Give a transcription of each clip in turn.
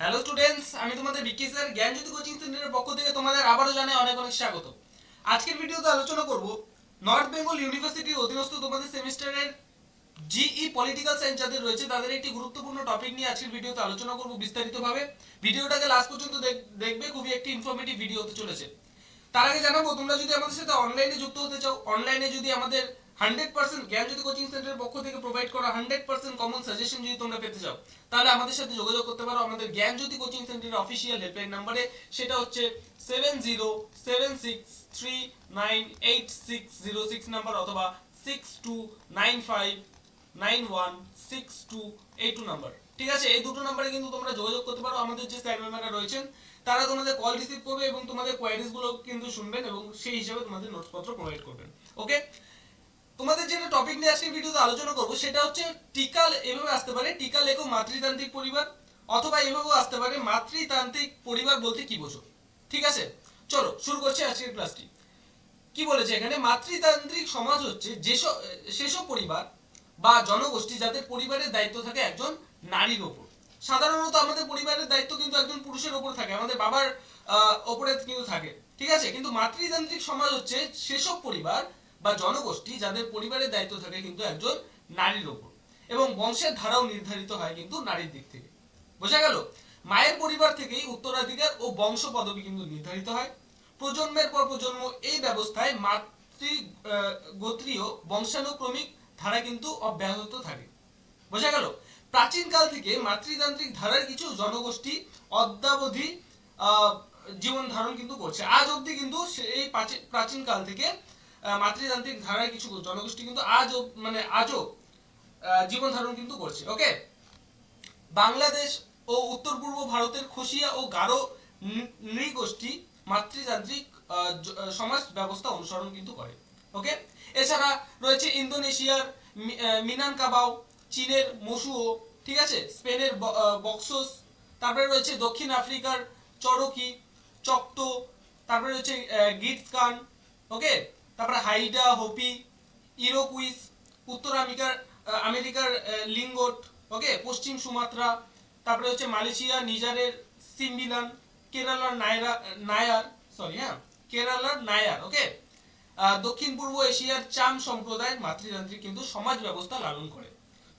Hello students আমি তোমাদের বিকি sir, জ্ঞানজ্যোতি coaching সেন্টারের পক্ষ থেকে তোমাদের আবারও জানাই অনেক অনেক স্বাগত। আজকের ভিডিওতে আলোচনা করব নর্থ বেঙ্গল ইউনিভার্সিটির অধীনস্থ তোমাদের সেমিস্টারের জিই পলিটিক্যাল সায়েন্স যাদের রয়েছে, তাদের একটি গুরুত্বপূর্ণ টপিক নিয়ে আজকের ভিডিওতে আলোচনা করব বিস্তারিতভাবে। ভিডিওটাকে লাস্ট পর্যন্ত দেখ- দেখবে, খুবই একটি ইনফরমেটিভ ভিডিও হতে চলেছে। তার আগে জানাব, তোমরা যদি আমাদের সাথে অনলাইনে যুক্ত হতে চাও অনলাইনে যদি আমাদের হান্ড্রেড পার্সেন্ট জ্ঞানজ্যোতি কোচিং সেন্টারের পক্ষ থেকে প্রোভাইড করা, হান্ড্রেড পার্সেন্ট কমন সাজেশন যদি তোমরা পেতে চাও, তাহলে আমাদের সাথে যোগাযোগ করতে পারো। আমাদের জ্ঞানজ্যোতি কোচিং সেন্টারের অফিসিয়াল হেল্পলাইন নাম্বারে সেটা হচ্ছে seven zero seven six three nine eight six zero six number অথবা six two nine five nine one six two eight two number ঠিক আছে? এই দুটো নাম্বারে কিন্তু তোমরা যোগাযোগ করতে পারো। আমাদের যে স্যার ম্যামেরা রয়েছেন, তারা তোমাদের কল রিসিভ করবে এবং তোমাদের কোয়ারিজগুলো কিন্তু শুনবেন এবং সেই হিসাবে তোমাদের নোটস পত্র প্রোভাইড করবেন। ওকে তোমাদের যেটা টপিক নিয়ে আজকে ভিডিওতে আলোচনা করব, সেটা হচ্ছে টিকা এভাবে আসতে পারে টিকা লেখো মাতৃতান্ত্রিক পরিবার, অথবা এভাবেও আসতে পারে মাতৃতান্ত্রিক পরিবার বলতে কি বোঝো? ঠিক আছে? চলো, শুরু করছি আজকের ক্লাসটি কি বলেছে এখানে? মাতৃতান্ত্রিক সমাজ হচ্ছে যেসব, সেসব পরিবার বা জনগোষ্ঠী যাদের পরিবারের দায়িত্ব থাকে একজন নারীর ওপর। সাধারণত আমাদের পরিবারের দায়িত্ব কিন্তু একজন পুরুষের ওপর থাকে, আমাদের বাবার ওপরে কিন্তু থাকে। ঠিক আছে? কিন্তু মাতৃতান্ত্রিক সমাজ হচ্ছে সেসব পরিবার বা জনগোষ্ঠী যাদের পরিবারের দায়িত্ব থাকে কিন্তু একজন নারীর ওপর। এবং বংশের ধারাও নির্ধারিত হয় কিন্তু নারীর দিক থেকে। বোঝা গেল? মায়ের পরিবার থেকেই উত্তরাধিকার ও বংশ পদবি কিন্তু নির্ধারিত হয়। প্রজন্মের পর প্রজন্ম এই ব্যবস্থায় মাতৃ গোত্রীয়, বংশানুক্রমিক ধারা কিন্তু অব্যাহত থাকে। বোঝা গেল? প্রাচীনকাল থেকে মাতৃতান্ত্রিক ধারার কিছু জনগোষ্ঠী অদ্যাবধি জীবন ধারণ কিন্তু করছে। আজ অবধি কিন্তু এই প্রাচীন কাল থেকে মাতৃতান্ত্রিক ধারায় কিছু জনগোষ্ঠী কিন্তু আজও মানে আজও জীবন ধারণ কিন্তু করছে ওকে বাংলাদেশ ও উত্তর পূর্ব ভারতের খসিয়া ও গারো নৃগোষ্ঠী মাতৃতান্ত্রিক সমাজ ব্যবস্থা অনুসরণ কিন্তু করে ওকে এছাড়া রয়েছে ইন্দোনেশিয়ার মি- আহ, মিনানকাবাও চীনের মসুও ঠিক আছে? স্পেনের বক্সোস তারপরে রয়েছে দক্ষিণ আফ্রিকার চরকি চক্তো তারপরে রয়েছে গিটসকান ওকে হাইডা, হোপি, ইরোকুইস, উত্তর আমেরিকার আমেরিকার লিঙ্গোট ওকে পশ্চিম সুমাত্রা, তারপরে হচ্ছে মালয়েশিয়া, নিজারের সিম্বিলান, কেরালার নায়রা নায়ার সরি হ্যাঁ কেরালার নায়ার ওকে দক্ষিণ পূর্ব এশিয়ার চাম সম্প্রদায়, মাতৃতান্ত্রিক কিন্তু সমাজ ব্যবস্থা লালন করে।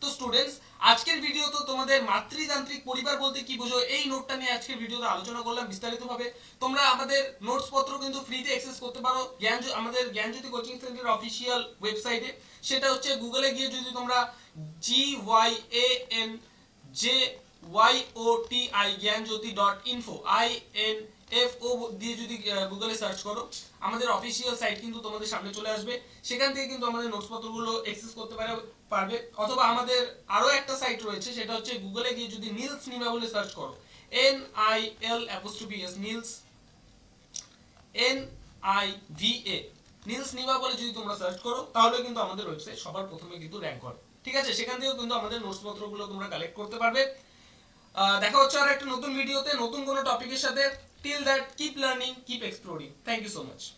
তো স্টুডেন্টস আজকের ভিডিও তো তোমাদের মাতৃতান্ত্রিক পরিবার বলতে কি বোঝো? এই নোটটা নিয়ে আজকের ভিডিওতে আলোচনা করলাম বিস্তারিতভাবে। তোমরা আমাদের নোটস পত্র কিন্তু ফ্রিতে অ্যাক্সেস করতে পারো। জ্ঞান আমাদের জ্ঞানজ্যোতি কোচিং সেন্টার অফিসিয়াল ওয়েবসাইটে সেটা হচ্ছে গুগলে গিয়ে যদি তোমরা G Y A N J Y O T I Gyanjyoti dot info I N F O দিয়ে যদি গুগলে সার্চ করো, আমাদের অফিসিয়াল সাইট কিন্তু তোমাদের সামনে চলে আসবে। সেখান থেকে কিন্তু আমাদের নোটস পত্রগুলো অ্যাক্সেস করতে পারে, পারবে। অথবা আমাদের আরও একটা সাইট রয়েছে, সেটা হচ্ছে গুগলে গিয়ে যদি নীলস নিমা বলে সার্চ করো। N I L apostrophe S Niels N I V A Niels নিমা বলে যদি তোমরা সার্চ করো, তাহলে কিন্তু আমাদের ওয়েবসাইট সবার প্রথমে কিন্তু র্যাঙ্ক করে। ঠিক আছে? সেখান থেকেও কিন্তু আমাদের নোটস পত্রগুলো তোমরা কালেক্ট করতে পারবে। দেখা হচ্ছে আর একটা নতুন ভিডিওতে নতুন কোনো টপিকের সাথে। Till that, keep learning, keep exploring. Thank you so much.